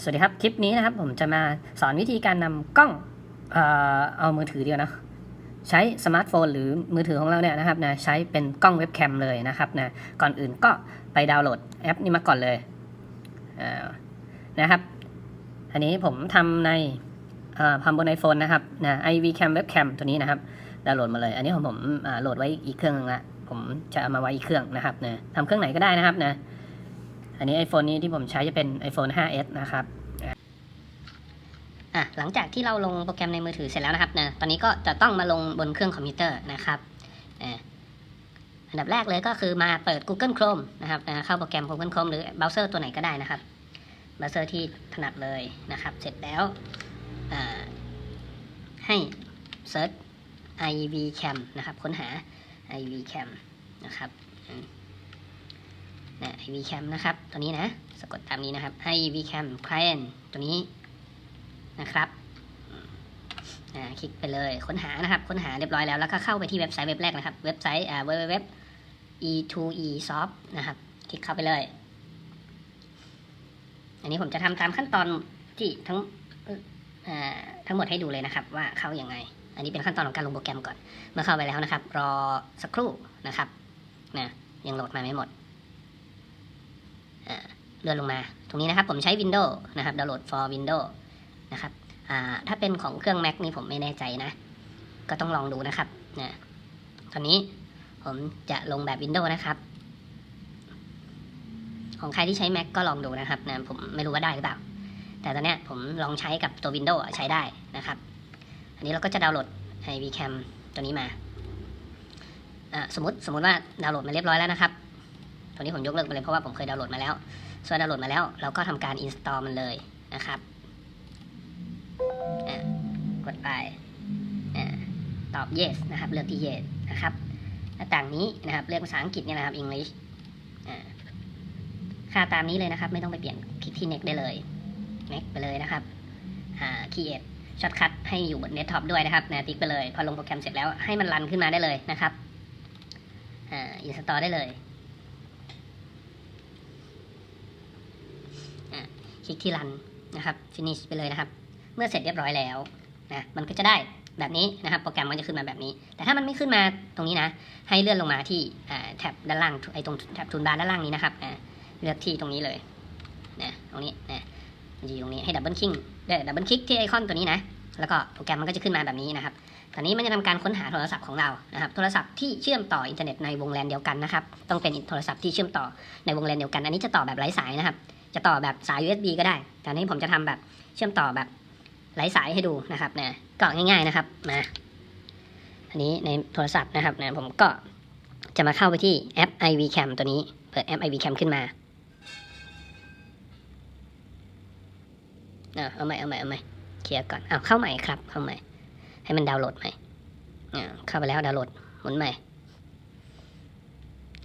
สวัสดีครับ คลิปนี้นะครับผมจะมาสอนวิธีการนำกล้องเอ่อเอามือถือเดียวนะใช้สมาร์ทโฟนหรือมือถือของเราเนี่ยนะครับนะใช้เป็นกล้องเว็บแคมเลยนะครับนะก่อนอื่นก็ไปดาวน์โหลดแอปนี้มาก่อนเลยนะครับ อันนี้ผมทำในทำบน iPhone นะครับนะ iVcam Webcam ตัวนี้นะครับดาวน์โหลดมาเลย อันนี้ของผมโหลดไว้อีกเครื่องนึงละผมจะเอามาไว้อีกเครื่องนะครับนะทำเครื่องไหนก็ได้นะครับนะ อันนี้ iPhone นี้ที่ผมใช้จะเป็น iPhone 5s นะครับอะหลังจากที่เราลงโปรแกรมในมือถือเสร็จแล้วนะครับนะตอนนี้ก็จะต้องมาลงบนเครื่องคอมพิวเตอร์นะครับอันดับแรกเลยก็คือมาเปิด Google Chrome นะครับเข้าโปรแกรม Google Chrome หรือเบราว์เซอร์ตัวไหนก็ได้นะครับเบราว์เซอร์ที่ถนัดเลยนะครับ เสร็จแล้วให้ search ivcam นะครับ ค้นหา ivcam นะครับ นะ vcam นะครับ ตัวนี้นะ สะกดตามนี้นะครับ ivcam client ตัวนี้นะครับอ่าคลิกไปเลยค้นหานะครับ ค้นหาเรียบร้อยแล้ว แล้วก็เข้าไปที่เว็บไซต์เว็บแรกนะครับ เว็บไซต์อ่า www e2esoft นะครับ คลิกเข้าไปเลย อันนี้ผมจะทำตามขั้นตอนที่ทั้งทั้งหมดให้ดูเลยนะครับ ว่าเข้าอยัางไง อันนี้เป็นขั้นตอนของการลงโปรแกรมก่อน เมื่อเข้าไปแล้วนะครับ รอสักครู่นะครับนะยังโหลดมาไม่หมด เลื่อนลงมา ตรงนี้นะครับผมใช้ Windows นะครับดาวน์โหลด for Windows นะครับถ้าเป็นของเครื่อง Mac นี่ผมไม่แน่ใจนะ ก็ต้องลองดูนะครับนะตอนนี้ผมจะลงแบบ Windows นะครับ ของใครที่ใช้ Mac ก็ลองดูนะครับนะผมไม่รู้ว่าได้หรือเปล่า แต่ตอนนี้ผมลองใช้กับตัว Windows ใช้ได้นะครับ อันนี้เราก็จะดาวน์โหลดไอ VCam ตัวนี้มาอ่าสมมติสมมติว่าดาวน์โหลดมาเรียบร้อยแล้วนะครับ ตัวนี้ผมยกเลิกไปเลยเพราะว่าผมเคยดาวน์โหลดมาแล้วส่วนดาวน์โหลดมาแล้ว เราก็ทำการ install มันเลยนะครับกดไปตอบ yes นะครับเลือกที่ yes นะครับหน้าต่างนี้นะครับเลือกภาษาอังกฤษเนี่ยนะครับ English ค่าตามนี้เลยนะครับ ไม่ต้องไปเปลี่ยนคลิกที่ next ได้เลย next ไปเลยนะครับ create ช็อตคัทให้อยู่บนเดสก์ท็อปด้วยนะครับนะติ๊กไปเลย พอลงโปรแกรมเสร็จแล้วให้มันรันขึ้นมาได้เลยนะครับอ่า install ได้เลยอ่า คลิกที่รันนะครับ finish ไปเลยนะครับ เมื่อเสร็จเรียบร้อยแล้วนะมันก็จะได้แบบนี้นะครับ โปรแกรมมันจะขึ้นมาแบบนี้ แต่ถ้ามันไม่ขึ้นมาตรงนี้นะ ให้เลื่อนลงมาที่แท็บด้านล่างไอ้ตรงแท็บทูลบาร์ด้านล่างนี้นะครับอ่าเลือกที่ตรงนี้เลยนะตรงนี้นะอยู่ตรงนี้ให้ดับเบิลคลิกเด้ดับเบิลคลิกที่ไอคอนตัวนี้นะแล้วก็โปรแกรมมันก็จะขึ้นมาแบบนี้นะครับตอนนี้มันจะทำการค้นหาโทรศัพท์ของเรานะครับ โทรศัพท์ที่เชื่อมต่ออินเทอร์เน็ตในวงแลนเดียวกันนะครับ ต้องเป็นโทรศัพท์ที่เชื่อมต่อในวงแลนเดียวกัน อันนี้จะต่อแบบไร้สายนะครับ จะต่อแบบสาย USB ก็ได้ แต่นี้ผมจะทำแบบเชื่อมต่อแบบไร้สายให้ดูนะครับนะก็ง่าย ๆนะครับมาอันนี้ในโทรศัพท์นะครับนะผมก็จะมาเข้าไปที่แอป iVcam ตัวนี้เปิดแอป iVcam ขึ้นมาเอาใหม่เอาใหม่เอาใหม่เคลียร์ก่อนอ้าวเข้าใหม่ครับเข้าใหม่ ให้มันดาวน์โหลดใหม่เข้าไปแล้วดาวน์โหลดหมุนใหม่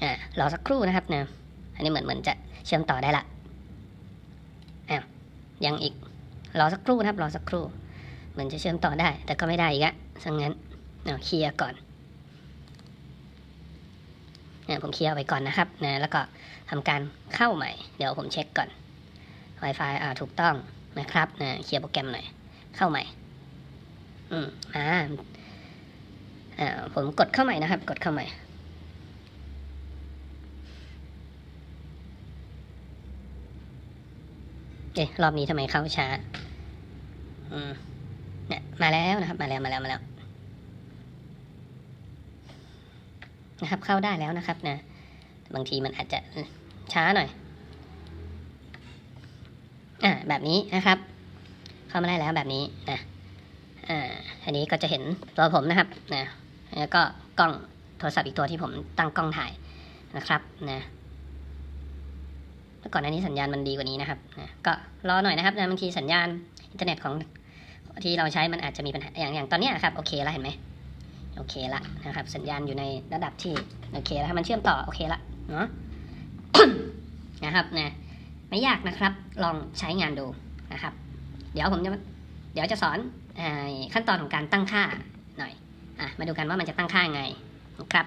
อ่ารอสักครู่นะครับนะอันนี้เหมือนเหมือนจะเชื่อมต่อได้ละ ยังอีกรอสักครู่นะครับรอสักครู่เหมือนจะเชื่อมต่อได้ แต่ก็ไม่ได้อีกอะสังงั้นเอาเคลียร์ก่อนเนี่ยผมเคลียร์ไปก่อนนะครับนะแล้วก็ทำการเข้าใหม่ เดี๋ยวผมเช็คก่อน Wi-Fi อ่าถูกต้องนะครับนะเคลียร์โปรแกรมหน่อย เข้าใหม่ อืมอ่าอ่าผมกดเข้าใหม่นะครับ กดเข้าใหม่ เอ๊ะรอบนี้ทำไมเข้าช้า อืม เนี่ย มาแล้วนะครับ มาแล้ว มาแล้ว มาแล้ว นะครับ เข้าได้แล้วนะครับนะ บางทีมันอาจจะช้าหน่อย อ่า แบบนี้นะครับ เข้ามาได้แล้วแบบนี้นะ อ่า อันนี้ก็จะเห็นตัวผมนะครับ นะ แล้วก็กล้องโทรศัพท์อีกตัวที่ผมตั้งกล้องถ่ายนะครับ นะ ก่อนหน้านี้สัญญาณมันดีกว่านี้นะครับนะก็รอหน่อยนะครับนะบางทีสัญญาณอินเทอร์เน็ตของที่เราใช้มันอาจจะมีปัญหาอย่างอย่างตอนนี้ครับโอเคแล้วเห็นไหมโอเคละนะครับ สัญญาณอยู่ในระดับที่โอเคแล้วมันเชื่อมต่อโอเคละเนาะนะครับนะไม่ยากนะครับ ลองใช้งานดูนะครับ เดี๋ยวผมจะเดี๋ยวจะสอนอขั้นตอนของการตั้งค่าหน่อยอะมาดูกันว่ามันจะตั้งค่ายังไงนะครับ